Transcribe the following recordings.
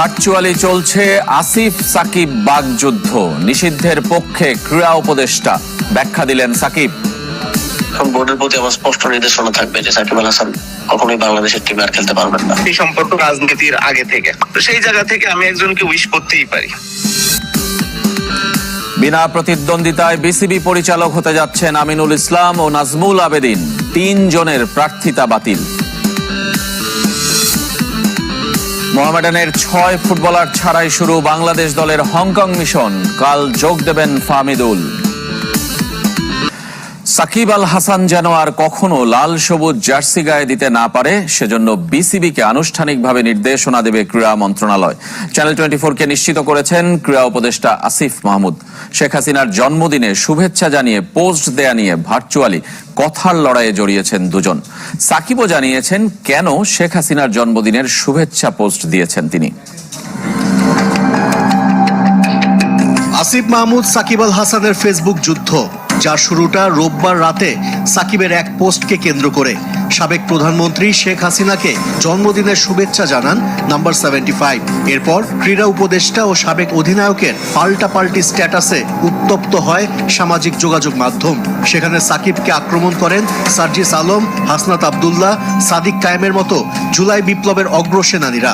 Virtually চলছে আসিফ সাকিব বাগযুদ্ধ। নিষিদ্ধের পক্ষে ক্রীড়া উপদেষ্টা ব্যাখ্যা দিলেন সাকিব। এখন বোর্ডের প্রতি আমার স্পষ্ট নির্দেশনা থাকবে যে সাকিব আল হাসান কখনোই বাংলাদেশের টিমে আর খেলতে পারবেন না। এই সম্পর্ক রাজনীতির আগে থেকে। সেই জায়গা থেকে আমি একজনকে উইশ করতেই পারি। বিনা প্রতিদ্বন্দ্বিতায় বিসিবি পরিচালক হতে যাচ্ছেন আমিনুল ইসলাম ও নাজমুল আবেদিন। তিন জনের প্রার্থিতা বাতিল। মোহামেডানের ছয় ফুটবলার ছাড়াই শুরু বাংলাদেশ দলের হংকং মিশন। কাল যোগ দেবেন ফামিদুল সাকিব আল হাসান যেন আর কখনো লাল সবুজ জার্সি গায়ে দিতে না পারে, সেজন্য বিসিবিকে আনুষ্ঠানিকভাবে নির্দেশনা দেবে ক্রীড়া মন্ত্রণালয়। চ্যানেল টোয়েন্টি কে নিশ্চিত করেছেন ক্রীড়া উপদেষ্টা আসিফ মাহমুদ। শেখ হাসিনার জন্মদিনে শুভেচ্ছা জানিয়ে পোস্ট দেয়া নিয়ে ভার্চুয়ালি কথার লড়াইয়ে জড়িয়েছেন দুজন। সাকিবও জানিয়েছেন কেন শেখ হাসিনার জন্মদিনের শুভেচ্ছা পোস্ট দিয়েছেন তিনি। আসিফ মাহমুদ, সাকিব আল হাসানের ফেসবুক যুদ্ধ। যার শুরুটা রোববার রাতে সাকিবের এক পোস্টকে কেন্দ্র করে। সাবেক প্রধানমন্ত্রী শেখ হাসিনাকে জন্মদিনের শুভেচ্ছা জানান নাম্বার সেভেন্টি ফাইভ। এরপর ক্রীড়া উপদেষ্টা ও সাবেক অধিনায়কের পাল্টা পাল্টি স্ট্যাটাসে উত্তপ্ত হয় সামাজিক যোগাযোগ মাধ্যম। সেখানে সাকিবকে আক্রমণ করেন সার্জিস আলম, হাসনাত আবদুল্লাহ, সাদিক কায়েমের মতো জুলাই বিপ্লবের অগ্রসেনানীরা।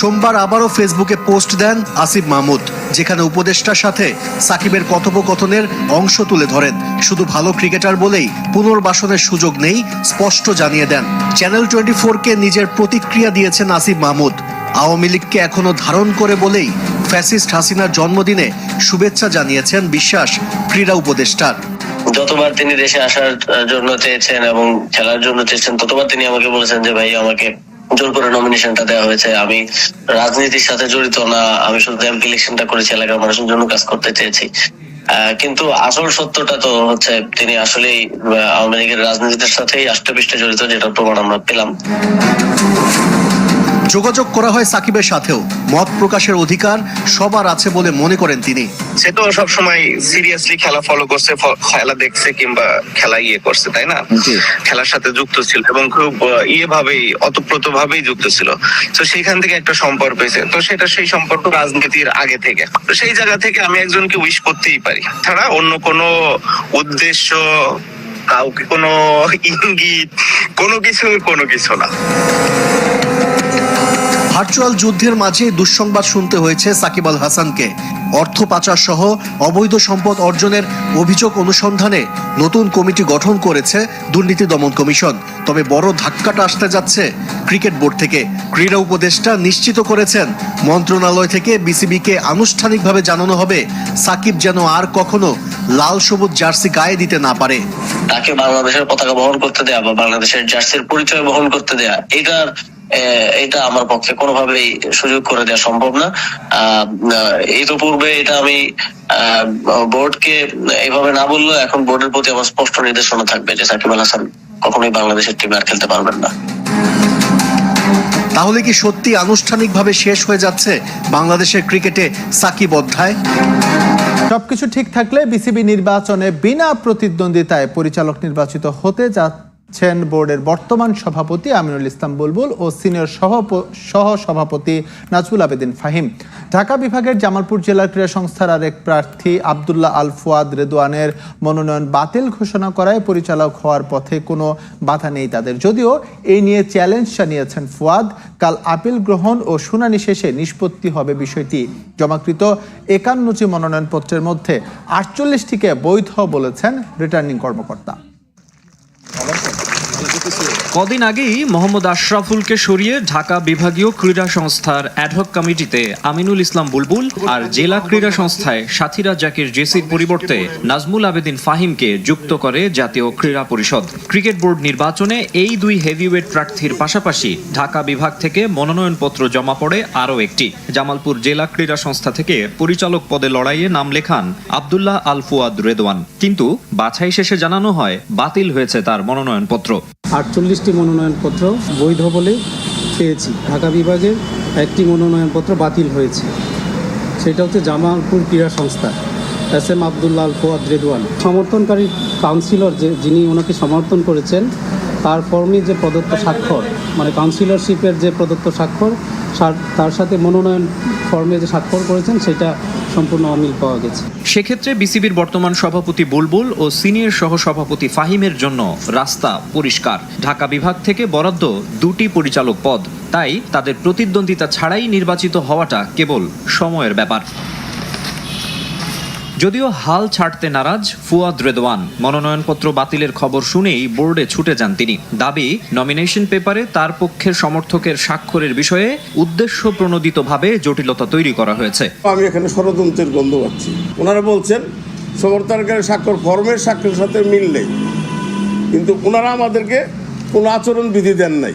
সোমবার আবারও ফেসবুকে পোস্ট দেন আসিফ মাহমুদ, যেখানে উপদেষ্টার সাথে সাকিবের কথোপকথনের অংশ তুলে ধরেন। শুধু ভালো ক্রিকেটার বলেই পুনর্বাসনের সুযোগ নেই, স্পষ্ট জানিয়ে দেন। চ্যানেল টোয়েন্টি কে নিজের প্রতিক্রিয়া দিয়েছেন আসিফ মাহমুদ। আওয়ামী লীগকে এখনও ধারণ করে বলেই ফ্যাসিস্ট হাসিনার জন্মদিনে শুভেচ্ছা জানিয়েছেন বিশ্বাস ক্রীড়া উপদেষ্টার। যতবার তিনি দেশে আসার জন্য চেয়েছেন এবং খেলার জন্য চেয়েছেন, ততবার তিনি আমাকে বলেছেন যে, ভাই, আমাকে জোর করে নমিনেশনটা দেওয়া হয়েছে। আমি রাজনীতির সাথে জড়িত না, আমি শুধু এমপি ইলেকশনটা করেছি, এলাকার মানুষের জন্য কাজ করতে চেয়েছি। কিন্তু আসল সত্যটা তো হচ্ছে, তিনি আসলেই আওয়ামী লীগের রাজনীতির সাথেই আষ্টপৃষ্টে জড়িত যেটা প্রমাণ আমরা পেলাম। যোগাযোগ করা হয় সাকিবের সাথেও। মত প্রকাশের অধিকার সবার আছে বলে মনে করেন তিনি। সে তো সবসময় সিরিয়াসলি খেলা ফলো করছে খেলা দেখছে কিংবা খেলা ইয়ে করছে তাই না? খেলার সাথে যুক্ত ছিল এবং খুব ইয়ে ভাবেই অতপ্রত ভাবেই যুক্ত ছিল। তো সেইখান থেকে একটা সম্পর্ক হয়েছে। তো সেটা সেই সম্পর্ক রাজনীতির আগে থেকে। তো সেই জায়গা থেকে আমি একজনকে উইশ করতেই পারি। ছাড়া অন্য কোনো উদ্দেশ্য কাউকে কোনো ইঙ্গিত কোনো কিছু কোনো কিছু না। ভার্চুয়াল যুদ্ধের মাঝে দুঃসংবাদ শুনতে হয়েছে সাকিব আল হাসানকে। অর্থ পাচার সহ অবৈধ সম্পদ অর্জনের অভিযোগ অনুসন্ধানে নতুন কমিটি গঠন করেছে দুর্নীতি দমন কমিশন। তবে বড় ধাক্কাটা আসতে যাচ্ছে ক্রিকেট বোর্ড থেকে। ক্রীড়া উপদেষ্টা নিশ্চিত করেছেন, মন্ত্রণালয় থেকে বিসিবিকে আনুষ্ঠানিকভাবে জানানো হবে সাকিব যেন আর কখনো লাল সবুজ জার্সি গায়ে দিতে না পারে। তাকে বাংলাদেশের পতাকা বহন করতে দেয়া বা বাংলাদেশের জার্সির পরিচয় বহন করতে দেয়া এটার এটা আমার পক্ষে কোনোভাবেই সুযোগ করে দেওয়া সম্ভব না। আহ, ইতোপূর্বে এটা আমি বোর্ডকে এইভাবে না বললেও এখন বোর্ডের প্রতি আমার স্পষ্ট নির্দেশনা থাকবে যে সাকিব আল হাসান কখনোই বাংলাদেশের টিমে আর খেলতে পারবেন না। তাহলে কি সত্যি আনুষ্ঠানিকভাবে শেষ হয়ে যাচ্ছে বাংলাদেশের ক্রিকেটে সাকিব অধ্যায়? সবকিছু ঠিক থাকলে বিসিবি নির্বাচনে বিনা প্রতিদ্বন্দ্বিতায় পরিচালক নির্বাচিত হতে যাচ্ছেন বোর্ডের বর্তমান সভাপতি আমিনুল ইসলাম বুলবুল ও সিনিয়র সহ সভাপতি নাজমুল আবেদিন ফাহিম। ঢাকা বিভাগের জামালপুর জেলার ক্রীড়া সংস্থার আরেক প্রার্থী আবদুল্লাহ আল ফুয়াদ রেদওয়ানের মনোনয়ন বাতিল ঘোষণা করায় পরিচালক হওয়ার পথে কোনো বাধা নেই তাদের। যদিও এই নিয়ে চ্যালেঞ্জ জানিয়েছেন ফুয়াদ, কাল আপিল গ্রহণ ও শুনানি শেষে নিষ্পত্তি হবে বিষয়টি। জমাকৃত একান্নটি মনোনয়নপত্রের মধ্যে আটচল্লিশটিকে বৈধ বলেছেন রিটার্নিং কর্মকর্তা। Спасибо. কদিন আগেই মোহাম্মদ আশরাফুলকে সরিয়ে ঢাকা বিভাগীয় ক্রীড়া সংস্থার অ্যাডহক কমিটিতে আমিনুল ইসলাম বুলবুল আর জেলা ক্রীড়া সংস্থায় সাথীরা জাকির জেসির পরিবর্তে নাজমুল আবেদিন ফাহিমকে যুক্ত করে জাতীয় ক্রীড়া পরিষদ। ক্রিকেট বোর্ড নির্বাচনে এই দুই হেভিওয়েট প্রার্থীর পাশাপাশি ঢাকা বিভাগ থেকে মনোনয়নপত্র জমা পড়ে আরও একটি। জামালপুর জেলা ক্রীড়া সংস্থা থেকে পরিচালক পদে লড়াইয়ে নাম লেখান আবদুল্লাহ আল ফুয়াদ রেদওয়ান। কিন্তু বাছাই শেষে জানানো হয়, বাতিল হয়েছে তার মনোনয়নপত্র। আটচল্লিশটি মনোনয়নপত্র বৈধ বলে পেয়েছি। ঢাকা বিভাগের একটি মনোনয়নপত্র বাতিল হয়েছে। সেটা হচ্ছে জামালপুর ক্রীড়া সংস্থা। S M Abdullah Fuad Redwan. সমর্থনকারী councillor যে, যিনি ওনাকে সমর্থন করেছেন, তার ফর্মে যে প্রদত্ত স্বাক্ষর মানে কাউন্সিলরশিপের যে প্রদত্ত স্বাক্ষর তার সাথে মনোনয়ন ফর্মে যে স্বাক্ষর করেছেন, সেটা সম্পূর্ণ অমিল পাওয়া গেছে। সেক্ষেত্রে বিসিবির বর্তমান সভাপতি বুলবুল ও সিনিয়র সহসভাপতি ফাহিমের জন্য রাস্তা পরিষ্কার। ঢাকা বিভাগ থেকে বরাদ্দ দুটি পরিচালক পদ। তাই তাদের প্রতিদ্বন্দ্বিতা ছাড়াই নির্বাচিত হওয়াটা কেবল সময়ের ব্যাপার। যদিও হাল ছাড়তে নারাজ ফুয়াদ রেদওয়ান, মনোনয়নপত্র বাতিলের খবর শুনেই বোর্ডে ছুটে যান তিনি। দাবি নমিনেশন পেপারে তার পক্ষের সমর্থকের স্বাক্ষরের বিষয়ে উদ্দেশ্য প্রণোদিতভাবে জটিলতা তৈরি করা হয়েছে। আমি এখানে ষড়যন্ত্রের গন্ধ পাচ্ছি। ওনারা বলছেন সমর্থনকারী স্বাক্ষর, ফর্মের স্বাক্ষরের সাথে মিল নেই। কিন্তু ওনারা আমাদেরকে কোনো আচরণ বিধি দেন নাই।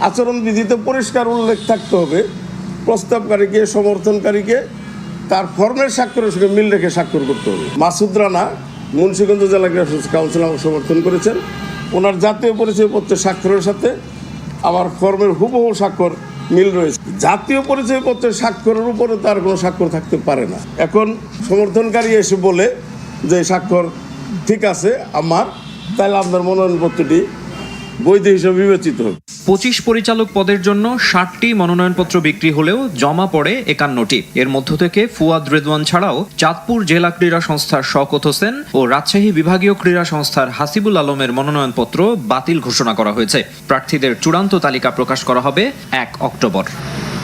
আচরণ বিধিতে পরিষ্কার উল্লেখ থাকতে হবে। প্রস্তাবকারীকে, সমর্থনকারীকে তার ফর্মের স্বাক্ষরের সঙ্গে মিল রেখে স্বাক্ষর করতে হবে। মাসুদ রানা মুন্সীগঞ্জ জেলা গ্রাফিক্স কাউন্সিল আমাকে সমর্থন করেছেন। ওনার জাতীয় পরিচয়পত্রের স্বাক্ষরের সাথে আমার ফর্মের হুবহু স্বাক্ষর মিল রয়েছে। জাতীয় পরিচয়পত্রের স্বাক্ষরের উপরে তার কোনো স্বাক্ষর থাকতে পারে না। এখন সমর্থনকারী এসে বলে যে স্বাক্ষর ঠিক আছে, আমার, তাহলে আপনার মনোনয়নপত্রটি বৈধ হিসেবে বিবেচিত হবে। পঁচিশ পরিচালক পদের জন্য ষাটটি মনোনয়নপত্র বিক্রি হলেও জমা পড়ে একান্নটি। এর মধ্য থেকে ফুয়াদ রেদওয়ান ছাড়াও চাঁদপুর জেলা ক্রীড়া সংস্থার শকত হোসেন ও রাজশাহী বিভাগীয় ক্রীড়া সংস্থার হাসিবুল আলমের মনোনয়নপত্র বাতিল ঘোষণা করা হয়েছে। প্রার্থীদের চূড়ান্ত তালিকা প্রকাশ করা হবে এক অক্টোবর।